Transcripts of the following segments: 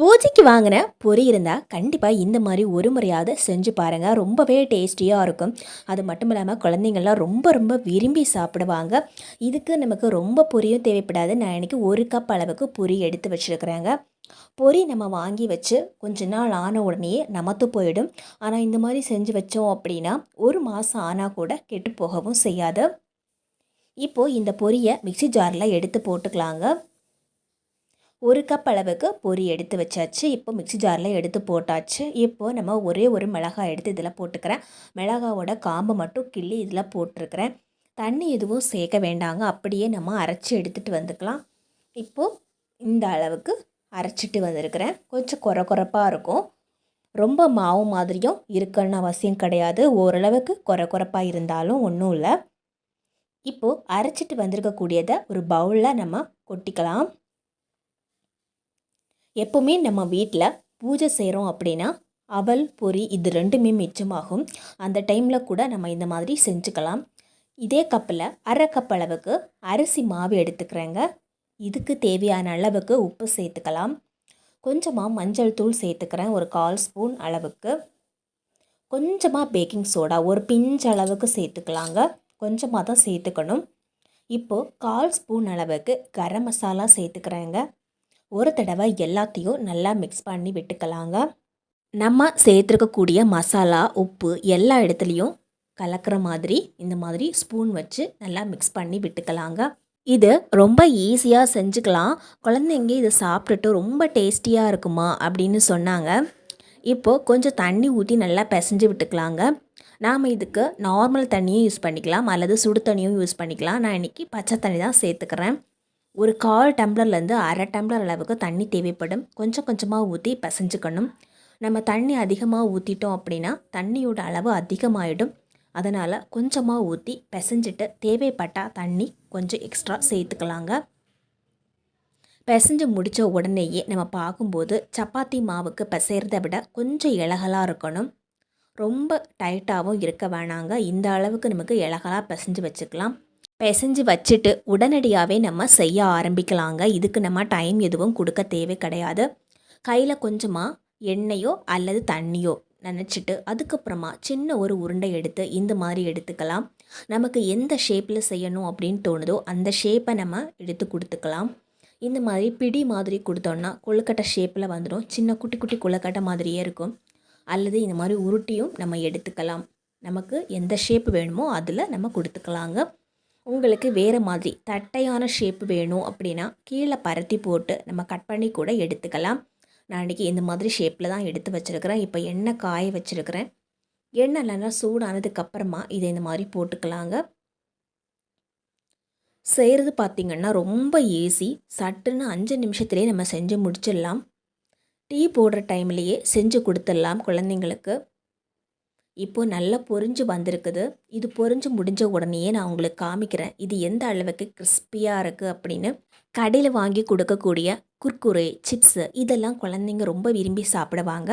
பூஜைக்கு வாங்கின பொரி இருந்தால் கண்டிப்பாக இந்த மாதிரி ஒரு முறையாவது செஞ்சு பாருங்கள் ரொம்பவே டேஸ்டியாக இருக்கும். அது மட்டும் இல்லாமல் குழந்தைங்கள்லாம் ரொம்ப ரொம்ப விரும்பி சாப்பிடுவாங்க. இதுக்கு நமக்கு ரொம்ப பொரியும் தேவைப்படாது. நான் இன்றைக்கி ஒரு கப் அளவுக்கு பொரி எடுத்து வச்சுருக்குறேங்க. பொரி நம்ம வாங்கி வச்சு கொஞ்ச நாள் ஆன உடனேயே நமத்து போயிடும். ஆனால் இந்த மாதிரி செஞ்சு வச்சோம் அப்படின்னா ஒரு மாதம் ஆனால் கூட கெட்டு போகவும் செய்யாது. இப்போது இந்த பொரியை மிக்ஸி ஜாரில் எடுத்து போட்டுக்கலாங்க. ஒரு கப் அளவுக்கு பொரி எடுத்து வச்சாச்சு. இப்போ மிக்ஸி ஜாரில் எடுத்து போட்டாச்சு. இப்போது நம்ம ஒரே ஒரு மிளகாய் எடுத்து இதில் போட்டுக்கிறேன். மிளகாவோட காம்பை மட்டும் கிள்ளி இதில் போட்டிருக்கிறேன். தண்ணி எதுவும் சேர்க்க வேண்டாங்க. அப்படியே நம்ம அரைச்சி எடுத்துகிட்டு வந்துக்கலாம். இப்போது இந்த அளவுக்கு அரைச்சிட்டு வந்திருக்கிறேன். கொஞ்சம் குறை குறைப்பாக இருக்கும். ரொம்ப மாவு மாதிரியும் இருக்கணும்னு அவசியம் கிடையாது. ஓரளவுக்கு குறை குறைப்பாக இருந்தாலும் ஒன்றும் இல்லை. இப்போது அரைச்சிட்டு வந்திருக்கக்கூடியதை ஒரு பவுலில் நம்ம கொட்டிக்கலாம். எப்போவுமே நம்ம வீட்டில் பூஜை செய்கிறோம் அப்படின்னா அவல் பொரி இது ரெண்டுமே மிச்சமாகும். அந்த டைமில் கூட நம்ம இந்த மாதிரி செஞ்சுக்கலாம். இதே கப்பில் அரை கப் அளவுக்கு அரிசி மாவு எடுத்துக்கிறேங்க. இதுக்கு தேவையான அளவுக்கு உப்பு சேர்த்துக்கலாம். கொஞ்சமாக மஞ்சள் தூள் சேர்த்துக்கிறேன் ஒரு கால் ஸ்பூன் அளவுக்கு. கொஞ்சமாக பேக்கிங் சோடா ஒரு பிஞ்ச் அளவுக்கு சேர்த்துக்கலாங்க. கொஞ்சமாக தான் சேர்த்துக்கணும். இப்போது கால் ஸ்பூன் அளவுக்கு கரம் மசாலா சேர்த்துக்கிறேங்க. ஒரு தடவை எல்லாத்தையும் நல்லா மிக்ஸ் பண்ணி விட்டுக்கலாங்க. நம்ம சேர்த்துருக்கக்கூடிய மசாலா உப்பு எல்லா இடத்துலையும் கலக்கிற மாதிரி இந்த மாதிரி ஸ்பூன் வச்சு நல்லா மிக்ஸ் பண்ணி விட்டுக்கலாங்க. இது ரொம்ப ஈஸியாக செஞ்சுக்கலாம். குழந்தைங்க இதை சாப்பிட்டுட்டு ரொம்ப டேஸ்டியாக இருக்குமா அப்படின்னு சொன்னாங்க. இப்போது கொஞ்சம் தண்ணி ஊற்றி நல்லா பிசைஞ்சு விட்டுக்கலாங்க. நாம் இதுக்கு நார்மல் தண்ணியும் யூஸ் பண்ணிக்கலாம். அல்லது சுடு தண்ணியும் யூஸ் பண்ணிக்கலாம். நான் இன்றைக்கி பச்சை தண்ணி தான் சேர்த்துக்கிறேன். ஒரு கால் டம்ளர்லேருந்து அரை டம்ளர் அளவுக்கு தண்ணி தேவைப்படும். கொஞ்சம் கொஞ்சமாக ஊற்றி பிசைஞ்சுக்கணும். நம்ம தண்ணி அதிகமாக ஊற்றிட்டோம் அப்படின்னா தண்ணியோட அளவு அதிகமாகிடும் அதனால் கொஞ்சமாக ஊற்றி பிசைஞ்சிட்டு தேவைப்பட்டால் தண்ணி கொஞ்சம் எக்ஸ்ட்ரா சேர்த்துக்கலாங்க. பிசைஞ்சு முடித்த உடனேயே நம்ம பார்க்கும்போது சப்பாத்தி மாவுக்கு பிசைறதை விட கொஞ்சம் இலகலாக இருக்கணும். ரொம்ப டைட்டாகவும் இருக்க வேணாங்க. இந்த அளவுக்கு நமக்கு இலகலாக பிசைஞ்சு வச்சுக்கலாம். பிசைஞ்சு வச்சுட்டு உடனடியாகவே நம்ம செய்ய ஆரம்பிக்கலாங்க. இதுக்கு நம்ம டைம் எதுவும் கொடுக்க தேவை கிடையாது. கையில் கொஞ்சமாக எண்ணெயோ அல்லது தண்ணியோ நினச்சிட்டு அதுக்கப்புறமா சின்ன ஒரு உருண்டை எடுத்து இந்த மாதிரி எடுத்துக்கலாம். நமக்கு எந்த ஷேப்பில் செய்யணும் அப்படின்னு தோணுதோ அந்த ஷேப்பை நம்ம எடுத்து கொடுத்துக்கலாம். இந்த மாதிரி பிடி மாதிரி கொடுத்தோன்னா கொழுக்கட்டை ஷேப்பில் வந்துடும் சின்ன குட்டி குட்டி கொழுக்கட்டை மாதிரியே இருக்கும். அல்லது இந்த மாதிரி உருட்டியும் நம்ம எடுத்துக்கலாம். நமக்கு எந்த ஷேப் வேணுமோ அதில் நம்ம கொடுத்துக்கலாங்க. உங்களுக்கு வேறு மாதிரி தட்டையான ஷேப் வேணும் அப்படின்னா கீழே பரத்தி போட்டு நம்ம கட் பண்ணி கூட எடுத்துக்கலாம். நான் இன்றைக்கி இந்த மாதிரி ஷேப்பில் தான் எடுத்து வச்சுருக்கிறேன். இப்போ எண்ணெய் காய வச்சுருக்கிறேன். எண்ணெய் நல்லா சூடானதுக்கப்புறமா இதை இந்த மாதிரி போட்டுக்கலாங்க. செய்கிறது பார்த்திங்கன்னா ரொம்ப ஈஸி சட்டுன்னு அஞ்சு நிமிஷத்துலேயே நம்ம செஞ்சு முடிச்சிடலாம். டீ போடுற டைம்லேயே செஞ்சு கொடுத்துடலாம் குழந்தைங்களுக்கு. இப்போது நல்லா பொரிஞ்சு வந்திருக்குது. இது பொரிஞ்சு முடிஞ்ச உடனேயே நான் உங்களுக்கு காமிக்கிறேன். இது எந்த அளவுக்கு கிறிஸ்பியாக இருக்குது அப்படின்னு. கடையில் வாங்கி கொடுக்கக்கூடிய குர்குரே சிப்ஸு இதெல்லாம் குழந்தைங்க ரொம்ப விரும்பி சாப்பிடுவாங்க.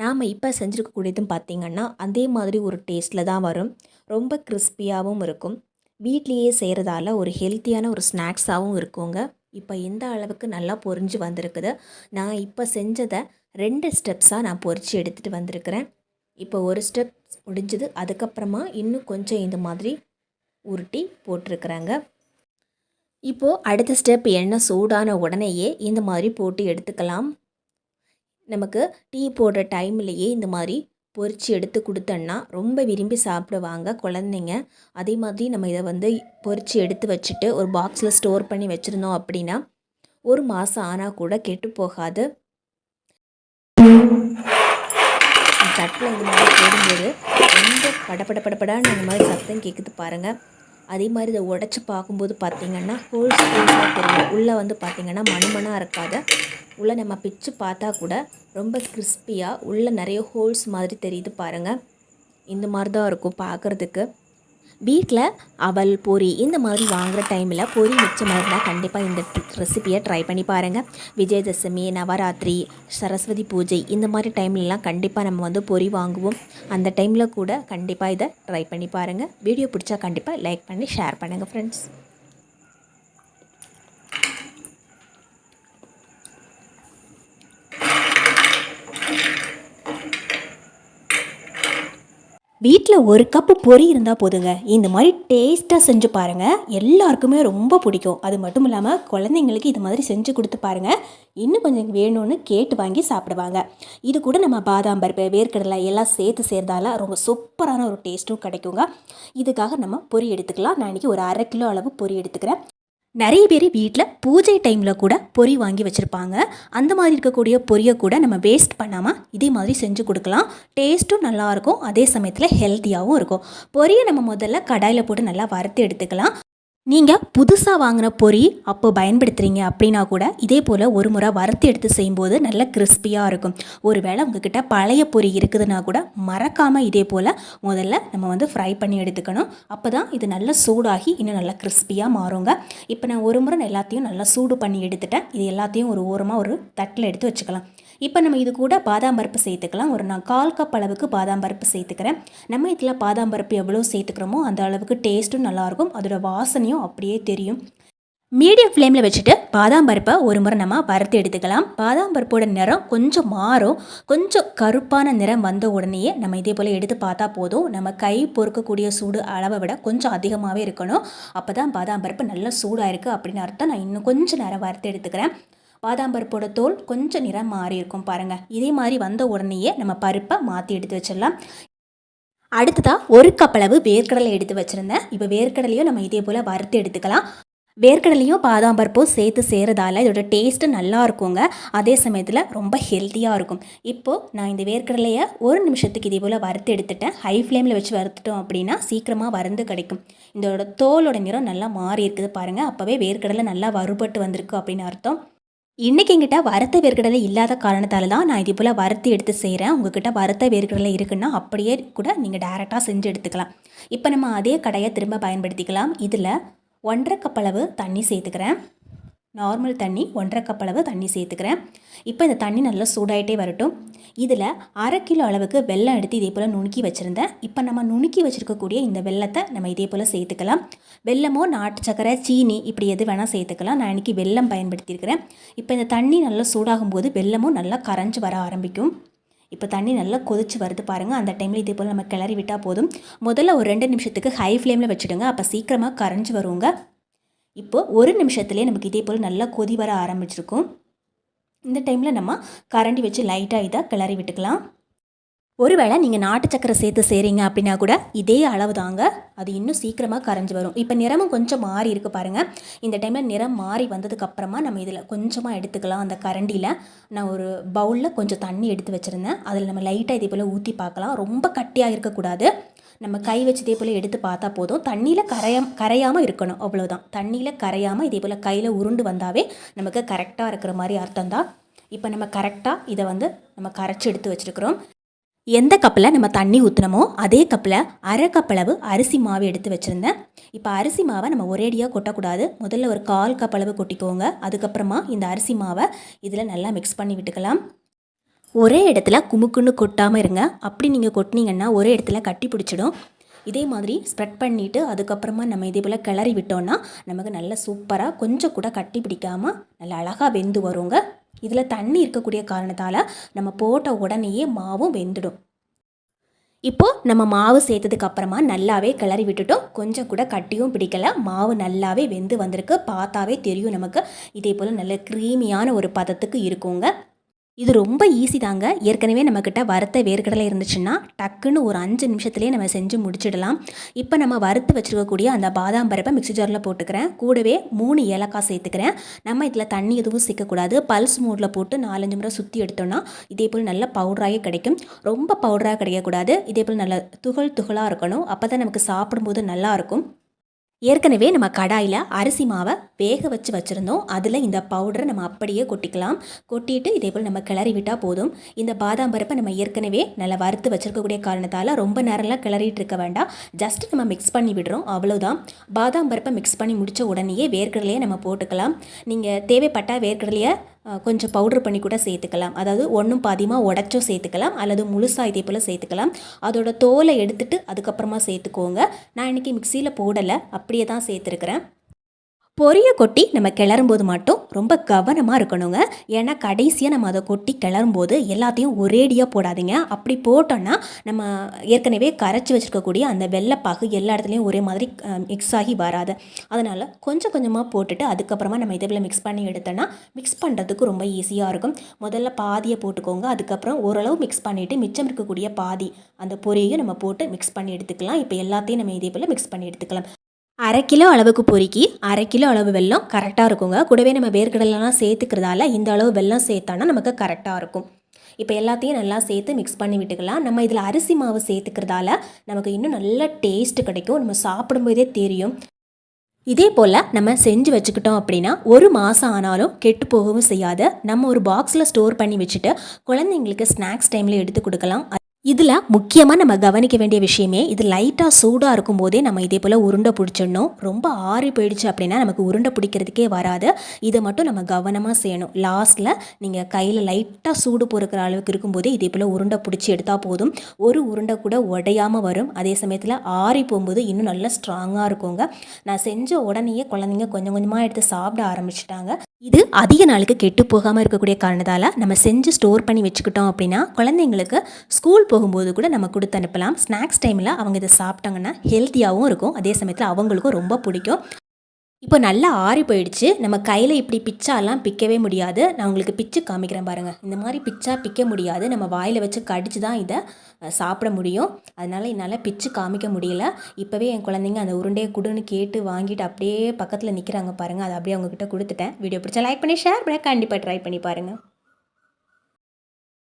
நாம் இப்போ செஞ்சுருக்கக்கூடியதும் பார்த்திங்கன்னா அதே மாதிரி ஒரு டேஸ்ட்டில் தான் வரும். ரொம்ப கிறிஸ்பியாகவும் இருக்கும். வீட்லேயே செய்கிறதால ஒரு ஹெல்த்தியான ஒரு ஸ்நாக்ஸாகவும் இருக்குங்க. இப்போ எந்த அளவுக்கு நல்லா பொரிஞ்சு வந்திருக்குது. நான் இப்போ செஞ்சதை ரெண்டு ஸ்டெப்ஸாக நான் பொரித்து எடுத்துகிட்டு வந்திருக்கிறேன். இப்போ ஒரு ஸ்டெப் முடிஞ்சது. அதுக்கப்புறமா இன்னும் கொஞ்சம் இந்த மாதிரி உருட்டி போட்டிருக்கிறாங்க. இப்போது அடுத்த ஸ்டெப் எண்ணெய் சூடான உடனேயே இந்த மாதிரி போட்டு எடுத்துக்கலாம். நமக்கு டீ போடுற டைம்லேயே இந்த மாதிரி பொரித்து எடுத்து கொடுத்தோன்னா ரொம்ப விரும்பி சாப்பிடுவாங்க குழந்தைங்க. அதே மாதிரி நம்ம இதை வந்து பொரித்து எடுத்து வச்சுட்டு ஒரு பாக்ஸில் ஸ்டோர் பண்ணி வச்சுருந்தோம் அப்படின்னா ஒரு மாதம் ஆனால் கூட கெட்டு போகாது. தட்டில் இந்த மாதிரி போடும்போது ரொம்ப படப்பட படப்படான்னு இந்த மாதிரி சத்தம் கேட்குது பாருங்கள் அதே மாதிரி இதை உடச்சி பார்க்கும்போது பார்த்திங்கன்னா ஹோல்ஸ் ஹோல்ஸாக தெரியும். உள்ளே வந்து பார்த்திங்கன்னா மண்மனாக இருக்காத. உள்ளே நம்ம பிச்சு பார்த்தா கூட ரொம்ப கிறிஸ்பியாக உள்ளே நிறைய ஹோல்ஸ் மாதிரி தெரியுது பாருங்கள் இந்த மாதிரி தான் இருக்கும் பார்க்குறதுக்கு. வீட்டில் அவல் பொரி இந்த மாதிரி வாங்குகிற டைமில் பொரி மிச்சமாக இருந்தால் கண்டிப்பாக இந்த ரெசிப்பியை ட்ரை பண்ணி பாருங்கள் விஜயதசமி நவராத்திரி சரஸ்வதி பூஜை இந்த மாதிரி டைம்லலாம் கண்டிப்பாக நம்ம வந்து பொரி வாங்குவோம். அந்த டைமில் கூட கண்டிப்பாக இதை ட்ரை பண்ணி பாருங்கள் வீடியோ பிடிச்சா கண்டிப்பாக லைக் பண்ணி ஷேர் பண்ணுங்கள் ஃப்ரெண்ட்ஸ் வீட்டில் ஒரு கப்பு பொரி இருந்தால் போதுங்க. இந்த மாதிரி டேஸ்ட்டாக செஞ்சு பாருங்கள் எல்லாருக்குமே ரொம்ப பிடிக்கும். அது மட்டும் இல்லாமல் குழந்தைங்களுக்கு இது மாதிரி செஞ்சு கொடுத்து பாருங்கள் இன்னும் கொஞ்சம் வேணும்னு கேட்டு வாங்கி சாப்பிடுவாங்க. இது கூட நம்ம பாதாம் பருப்பு வேர்க்கடலை எல்லாம் சேர்த்து சேர்ந்தால ரொம்ப சூப்பரான ஒரு டேஸ்ட்டும் கிடைக்குங்க. இதுக்காக நம்ம பொரி எடுத்துக்கலாம். நான் இன்றைக்கி ஒரு அரை கிலோ அளவு பொரி எடுத்துக்கிறேன். நிறைய பேர் வீட்டில் பூஜை டைமில் கூட பொரி வாங்கி வச்சுருப்பாங்க. அந்த மாதிரி இருக்கக்கூடிய பொரியை கூட நம்ம வேஸ்ட் பண்ணாமல் இதே மாதிரி செஞ்சு கொடுக்கலாம். டேஸ்ட்டும் நல்லாயிருக்கும் அதே சமயத்தில் ஹெல்த்தியாகவும் இருக்கும். பொரியை நம்ம முதல்ல கடாயில் போட்டு நல்லா வறுத்து எடுத்துக்கலாம். நீங்கள் புதுசாக வாங்கின பொரி அப்போ பயன்படுத்துகிறீங்க அப்படின்னா கூட இதே போல் ஒரு முறை வறுத்து எடுத்து செய்யும்போது நல்ல கிறிஸ்பியாக இருக்கும். ஒருவேளை உங்ககிட்ட பழைய பொரி இருக்குதுன்னா கூட மறக்காமல் இதே போல் முதல்ல நம்ம வந்து ஃப்ரை பண்ணி எடுத்துக்கணும். அப்போ தான் இது நல்லா சூடாகி இன்னும் நல்லா கிறிஸ்பியாக மாறுங்க. இப்போ நான் ஒரு முறை எல்லாத்தையும் நல்லா சூடு பண்ணி எடுத்துட்டேன். இது எல்லாத்தையும் ஒரு ஓரமாக ஒரு தட்டில் எடுத்து வச்சுக்கலாம். இப்போ நம்ம இது கூட பாதாம் பருப்பு சேர்த்துக்கலாம். ஒரு நான் கால் கப் அளவுக்கு பாதாம் பருப்பு சேர்த்துக்கிறேன். நம்ம இதில் பாதாம் பருப்பு எவ்வளோ சேர்த்துக்கிறோமோ அந்த அளவுக்கு டேஸ்ட்டும் நல்லாயிருக்கும். அதோட வாசனையும் அப்படியே தெரியும். மீடியம் ஃப்ளேமில் வச்சுட்டு பாதாம் பருப்பை ஒரு முறை நம்ம வறுத்து எடுத்துக்கலாம். பாதாம் பருப்போட நிறம் கொஞ்சம் மாறும். கொஞ்சம் கருப்பான நிறம் வந்த உடனேயே நம்ம இதே போல் எடுத்து பார்த்தா போதும். நம்ம கை பொறுக்கக்கூடிய சூடு அளவை விட கொஞ்சம் அதிகமாகவே இருக்கணும். அப்போ தான் பாதாம் பருப்பு நல்லா சூடாக இருக்குது அப்படின்னு அர்த்தம். நான் இன்னும் கொஞ்சம் நேரம் வறுத்து எடுத்துக்கிறேன். பாதாம் பருப்போட தோல் கொஞ்சம் நிறம் மாறி இருக்கும் பாருங்கள் இதே மாதிரி வந்த உடனேயே நம்ம பருப்பை மாற்றி எடுத்து வச்சிடலாம். அடுத்ததாக ஒரு கப்பளவு வேர்க்கடலை எடுத்து வச்சுருந்தேன். இப்போ வேர்க்கடலையும் நம்ம இதே போல் வறுத்து எடுத்துக்கலாம். வேர்க்கடலையும் பாதாம் பருப்பும் சேர்த்து செய்கிறதால இதோட டேஸ்ட்டு நல்லா இருக்குங்க. அதே சமயத்தில் ரொம்ப ஹெல்த்தியாக இருக்கும். இப்போது நான் இந்த வேர்க்கடலையை ஒரு நிமிஷத்துக்கு இதே போல் வறுத்து எடுத்துட்டேன். ஹை ஃப்ளேமில் வச்சு வறுத்துட்டோம் அப்படின்னா சீக்கிரமாக வறுந்து கிடைக்கும். இதோட தோலோட நிறம் நல்லா மாறி இருக்குது பாருங்கள் அப்போவே வேர்க்கடலை நல்லா வறுபட்டு வந்திருக்கு அப்படின்னு அர்த்தம். இன்றைக்கி எங்கிட்ட வறுத்த வேர்க்கடலை இல்லாத காரணத்தால் தான் நான் இது போல் வறுத்து எடுத்து செய்கிறேன் உங்ககிட்ட வறுத்த வேர்க்கடலை இருக்குன்னா அப்படியே கூட நீங்கள் டேரெக்டாக செஞ்சு எடுத்துக்கலாம். இப்போ நம்ம அதே கடையை திரும்ப பயன்படுத்திக்கலாம். இதில் ஒன்றரை கப்பளவு தண்ணி சேர்த்துக்கிறேன். நார்மல் தண்ணி ஒன்றரை கப் அளவு தண்ணி சேர்த்துக்கிறேன். இப்போ இந்த தண்ணி நல்லா சூடாயிட்டே வரட்டும். இதில் அரை கிலோ அளவுக்கு வெல்லம் எடுத்து இதே போல் நுணுக்கி வச்சுருந்தேன். இப்போ நம்ம நுணுக்கி வச்சுருக்கக்கூடிய இந்த வெள்ளத்தை நம்ம இதே போல் சேர்த்துக்கலாம். வெல்லமோ நாட்டு சக்கரை சீனி இப்படி எது வேணால் சேர்த்துக்கலாம். நான் இன்றைக்கி வெல்லம் பயன்படுத்தியிருக்கிறேன். இப்போ இந்த தண்ணி நல்லா சூடாகும் போது வெல்லமும் நல்லா கரைஞ்சி வர ஆரம்பிக்கும். இப்போ தண்ணி நல்லா கொதிச்சு வருது பாருங்கள் அந்த டைமில் இதே போல் நம்ம கிளறி விட்டால் போதும். முதல்ல ஒரு ரெண்டு நிமிஷத்துக்கு ஹை ஃப்ளேமில் வச்சுடுங்க. அப்போ சீக்கிரமாக கரைஞ்சி வருவோங்க இப்போது ஒரு நிமிஷத்துலேயே நமக்கு இதே போல் நல்லா கொதி வர ஆரம்பிச்சிருக்கும். இந்த டைமில் நம்ம கரண்டி வச்சு லைட்டாக இதாக கிளறி விட்டுக்கலாம். ஒருவேளை நீங்கள் நாட்டு சக்கரை சேர்த்து செய்கிறீங்க அப்படின்னா கூட இதே அளவு தாங்க. அது இன்னும் சீக்கிரமாக கரைஞ்சி வரும். இப்போ நிறமும் கொஞ்சம் மாறி இருக்குது பாருங்கள் இந்த டைமில் நிறம் மாறி வந்ததுக்கப்புறமா நம்ம இதில் கொஞ்சமாக எடுத்துக்கலாம். அந்த கரண்டியில் நான் ஒரு பவுலில் கொஞ்சம் தண்ணி எடுத்து வச்சுருந்தேன். அதில் நம்ம லைட்டாக இதே போல் ஊற்றி பார்க்கலாம். ரொம்ப கட்டியாக இருக்கக்கூடாது. நம்ம கை வச்சு இதே போல் எடுத்து பார்த்தா போதும். தண்ணியில் கரையாம கரையாமல் இருக்கணும். அவ்வளோதான் தண்ணியில் கரையாமல் இதே போல் கையில் உருண்டு வந்தாவே நமக்கு கரெக்டாக இருக்கிற மாதிரி அர்த்தம் தான் இப்போ நம்ம கரெக்டாக இதை வந்து நம்ம கரைச்சி எடுத்து வச்சுருக்கிறோம். எந்த கப்பில் நம்ம தண்ணி ஊற்றுனமோ அதே கப்பில் அரை கப்பளவு அரிசி மாவு எடுத்து வச்சுருந்தேன். இப்போ அரிசி மாவை நம்ம ஒரேடியாக கொட்டக்கூடாது. முதல்ல ஒரு கால் கப்பளவு கொட்டிக்கோங்க. அதுக்கப்புறமா இந்த அரிசி மாவை இதில் நல்லா மிக்ஸ் பண்ணி விட்டுக்கலாம். ஒரே இடத்துல குமுக்குன்னு கொட்டாமல் இருங்க. அப்படி நீங்கள் கொட்டினீங்கன்னா ஒரே இடத்துல கட்டி பிடிச்சிடும். இதே மாதிரி ஸ்ப்ரெட் பண்ணிவிட்டு அதுக்கப்புறமா நம்ம இதே போல் கிளறி விட்டோன்னா நமக்கு நல்ல சூப்பராக கொஞ்சம் கூட கட்டி பிடிக்காமல் நல்லா அழகாக வெந்து வருங்க. இதில் தண்ணி இருக்கக்கூடிய காரணத்தால் நம்ம போட்ட உடனேயே மாவும் வெந்துடும். இப்போது நம்ம மாவு சேர்த்ததுக்கு அப்புறமா நல்லாவே கிளறி விட்டுட்டோம். கொஞ்சம் கூட கட்டியும் பிடிக்கல. மாவு நல்லாவே வெந்து வந்திருக்கு. பார்த்தாவே தெரியும் நமக்கு. இதே போல் நல்ல க்ரீமியான ஒரு பதத்துக்கு இருக்குங்க. இது ரொம்ப ஈஸி தாங்க. ஏற்கனவே நம்மக்கிட்ட வறுத்த வேர்க்கடலை இருந்துச்சுன்னா டக்குன்னு ஒரு அஞ்சு நிமிஷத்துலேயே நம்ம செஞ்சு முடிச்சிடலாம். இப்போ நம்ம வறுத்து வச்சுருக்கக்கூடிய அந்த பாதாம் பருப்பை மிக்சி ஜாரில் போட்டுக்கிறேன். கூடவே மூணு ஏலக்காய் சேர்த்துக்கிறேன். நம்ம இதில் தண்ணி எதுவும் சேர்க்கக்கூடாது. பல்ஸ் மூடில் போட்டு நாலஞ்சு முறை சுற்றி எடுத்தோம்னா இதே போல் நல்ல பவுடராகவே கிடைக்கும். ரொம்ப பவுடராக கிடைக்கக்கூடாது. இதே போல் நல்ல துகள் துகளாக இருக்கணும். அப்போ தான் நமக்கு சாப்பிடும்போது நல்லாயிருக்கும் ஏற்கனவே நம்ம கடாயில் அரிசி மாவை வேக வச்சு வச்சுருந்தோம். அதில் இந்த பவுடரை நம்ம அப்படியே கொட்டிக்கலாம். கொட்டிட்டு இதே போல் நம்ம கிளறி விட்டால் போதும். இந்த பாதாம் பருப்பை நம்ம ஏற்கனவே நல்லா வறுத்து வச்சுருக்கக்கூடிய காரணத்தால் ரொம்ப நேரம்லாம் கிளறிட்டு இருக்க வேண்டாம். ஜஸ்ட் நம்ம மிக்ஸ் பண்ணி விடுறோம். அவ்வளோதான் பாதாம் பருப்பை மிக்ஸ் பண்ணி முடித்த உடனேயே வேர்க்கடலையை நம்ம போட்டுக்கலாம். நீங்கள் தேவைப்பட்டால் வேர்க்கடலையை கொஞ்சம் பவுடர் பண்ணி கூட சேர்த்துக்கலாம். அதாவது ஒன்றும் பாதியமாக உடச்சும் சேர்த்துக்கலாம். அல்லது முழுசாக இதே போல் சேர்த்துக்கலாம். அதோட தோலை எடுத்துட்டு அதுக்கப்புறமா சேர்த்துக்கோங்க. நான் இன்றைக்கி மிக்சியில் போடலை. அப்படியே தான் சேர்த்துருக்குறேன். பொரிய கொட்டி நம்ம கிளறும்போது மட்டும் ரொம்ப கவனமாக இருக்கணுங்க. ஏன்னா கடைசியாக நம்ம அதை கொட்டி கிளறும்போது எல்லாத்தையும் ஒரேடியாக போடாதீங்க. அப்படி போட்டோன்னா நம்ம ஏற்கனவே கரைச்சி வச்சுருக்கக்கூடிய அந்த வெள்ளைப்பாகு எல்லா இடத்துலையும் ஒரே மாதிரி மிக்ஸ் ஆகி வராது. அதனால் கொஞ்சம் கொஞ்சமாக போட்டுட்டு அதுக்கப்புறமா நம்ம இதில் மிக்ஸ் பண்ணி எடுத்தோன்னா மிக்ஸ் பண்ணுறதுக்கு ரொம்ப ஈஸியாக இருக்கும். முதல்ல பாதியை போட்டுக்கோங்க. அதுக்கப்புறம் ஓரளவு மிக்ஸ் பண்ணிவிட்டு மிச்சம் இருக்கக்கூடிய பாதி அந்த பொரியையும் நம்ம போட்டு மிக்ஸ் பண்ணி எடுத்துக்கலாம். இப்போ எல்லாத்தையும் நம்ம இதே போல் மிக்ஸ் பண்ணி எடுத்துக்கலாம். அரை கிலோ அளவுக்கு பொறுக்கி அரை கிலோ அளவு வெல்லம் கரெக்டாக இருக்குங்க. கூடவே நம்ம வேர்க்கடலாம் சேர்த்துக்கிறதால இந்த அளவு வெல்லம் சேர்த்தோன்னா நமக்கு கரெக்டாக இருக்கும். இப்போ எல்லாத்தையும் நல்லா சேர்த்து மிக்ஸ் பண்ணி விட்டுக்கலாம். நம்ம இதில் அரிசி மாவு சேர்த்துக்கிறதால நமக்கு இன்னும் நல்ல டேஸ்ட் கிடைக்கும். நம்ம சாப்பிடும்போதே தெரியும். இதே போல் நம்ம செஞ்சு வச்சுக்கிட்டோம் அப்படின்னா ஒரு மாதம் ஆனாலும் கெட்டு போகவும் செய்யாது. நம்ம ஒரு பாக்ஸில் ஸ்டோர் பண்ணி வச்சுட்டு குழந்தைங்களுக்கு ஸ்நாக்ஸ் டைமில் எடுத்து கொடுக்கலாம். இதில் முக்கியமாக நம்ம கவனிக்க வேண்டிய விஷயமே இது லைட்டாக சூடாக இருக்கும் போதே நம்ம இதே போல் உருண்டை பிடிச்சிடணும். ரொம்ப ஆறி போயிடுச்சு அப்படின்னா நமக்கு உருண்டை பிடிக்கிறதுக்கே வராது. இதை மட்டும் நம்ம கவனமாக செய்யணும். லாஸ்ட்டில் நீங்கள் கையில் லைட்டாக சூடு பொறுக்கிற அளவுக்கு இருக்கும்போதே இதே போல் உருண்டை பிடிச்சி எடுத்தால் போதும். ஒரு உருண்டை கூட உடையாமல் வரும். அதே சமயத்தில் ஆறி போகும்போது இன்னும் நல்லா ஸ்ட்ராங்காக இருக்குங்க. நான் செஞ்ச உடனேயே குழந்தைங்க கொஞ்சம் கொஞ்சமாக எடுத்து சாப்பிட ஆரம்பிச்சிட்டாங்க. இது அதிக நாளுக்கு கெட்டு போகாமல் இருக்கக்கூடிய காரணத்தால் நம்ம செஞ்சு ஸ்டோர் பண்ணி வச்சுக்கிட்டோம் அப்படின்னா குழந்தைங்களுக்கு ஸ்கூல் போகும்போது கூட நம்ம கொடுத்து அனுப்பலாம். ஸ்நாக்ஸ் டைமில் அவங்க இதை சாப்பிட்டாங்கன்னா ஹெல்த்தியாகவும் இருக்கும். அதே சமயத்தில் அவங்களுக்கும் ரொம்ப பிடிக்கும். இப்போ நல்லா ஆறி போயிடுச்சு. நம்ம கையில் இப்படி பிச்சாலாம் பிக்கவே முடியாது. நான் உங்களுக்கு பிச்சு காமிக்கிறேன் பாருங்கள் இந்த மாதிரி பிச்சா பிக்க முடியாது. நம்ம வாயில் வச்சு கடிச்சு தான் இதை சாப்பிட முடியும். அதனால் என்னால் பிச்சு காமிக்க முடியல. இப்போவே என் குழந்தைங்க அந்த உருண்டையை குடுன்னு கேட்டு வாங்கிட்டு அப்படியே பக்கத்தில் நிற்கிறாங்க பாருங்கள் அதை அப்படியே அவங்கக்கிட்ட கொடுத்துட்டேன். வீடியோ பிடிச்சா லைக் பண்ணி ஷேர் பண்ண கண்டிப்பாக ட்ரை பண்ணி பாருங்கள்